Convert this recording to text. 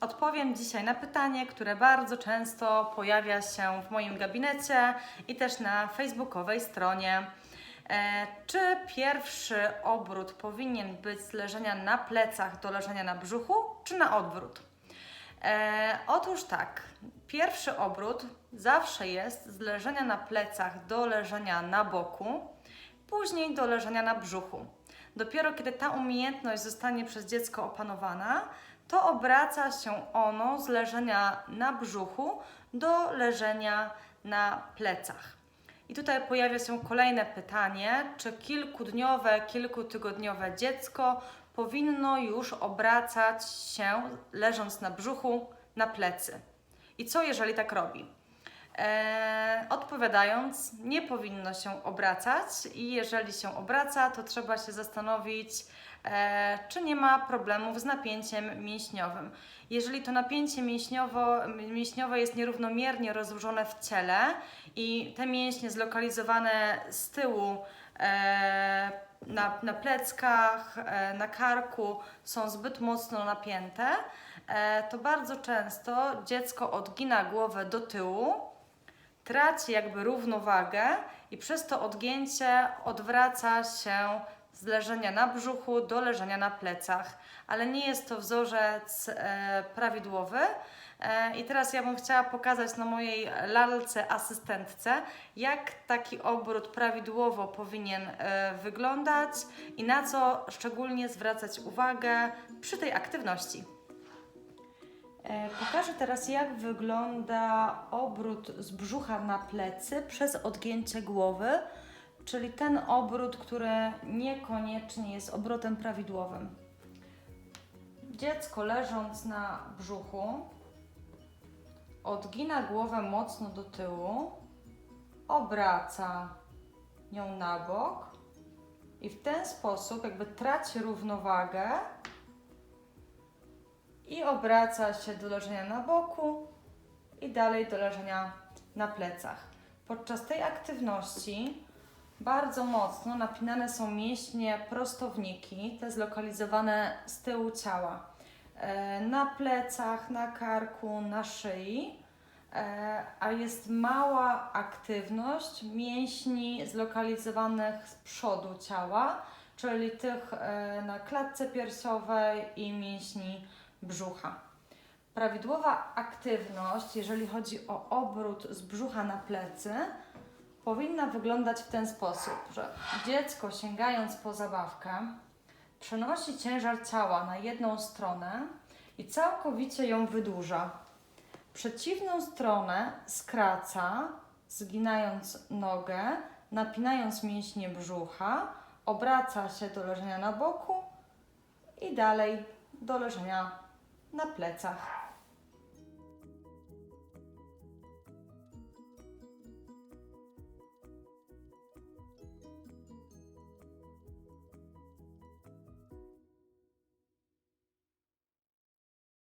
odpowiem dzisiaj na pytanie, które bardzo często pojawia się w moim gabinecie i też na facebookowej stronie. E, czy pierwszy obrót powinien być z leżenia na plecach do leżenia na brzuchu, czy na odwrót? E, otóż tak, pierwszy obrót zawsze jest z leżenia na plecach do leżenia na boku, później do leżenia na brzuchu. Dopiero kiedy ta umiejętność zostanie przez dziecko opanowana, to obraca się ono z leżenia na brzuchu do leżenia na plecach. I tutaj pojawia się kolejne pytanie, czy kilkudniowe, kilkutygodniowe dziecko powinno już obracać się leżąc na brzuchu na plecy. I co jeżeli tak robi? Eee, odpowiadając, nie powinno się obracać i jeżeli się obraca, to trzeba się zastanowić, czy nie ma problemów z napięciem mięśniowym. Jeżeli to napięcie mięśniowo, mięśniowe jest nierównomiernie rozłożone w ciele i te mięśnie zlokalizowane z tyłu e, na, na pleckach, e, na karku są zbyt mocno napięte, e, to bardzo często dziecko odgina głowę do tyłu, traci jakby równowagę i przez to odgięcie odwraca się z leżenia na brzuchu do leżenia na plecach, ale nie jest to wzorzec e, prawidłowy. E, I teraz ja bym chciała pokazać na mojej lalce asystentce, jak taki obrót prawidłowo powinien e, wyglądać i na co szczególnie zwracać uwagę przy tej aktywności. E, Pokażę teraz, jak wygląda obrót z brzucha na plecy przez odgięcie głowy, czyli ten obrót, który niekoniecznie jest obrotem prawidłowym. Dziecko leżąc na brzuchu odgina głowę mocno do tyłu, obraca ją na bok i w ten sposób jakby traci równowagę i obraca się do leżenia na boku i dalej do leżenia na plecach. Podczas tej aktywności bardzo mocno napinane są mięśnie prostowniki, te zlokalizowane z tyłu ciała. E, Na plecach, na karku, na szyi, e, a jest mała aktywność mięśni zlokalizowanych z przodu ciała, czyli tych e, na klatce piersiowej i mięśni brzucha. Prawidłowa aktywność, jeżeli chodzi o obrót z brzucha na plecy, powinna wyglądać w ten sposób, że dziecko sięgając po zabawkę przenosi ciężar ciała na jedną stronę i całkowicie ją wydłuża. Przeciwną stronę skraca, zginając nogę, napinając mięśnie brzucha, obraca się do leżenia na boku i dalej do leżenia na plecach.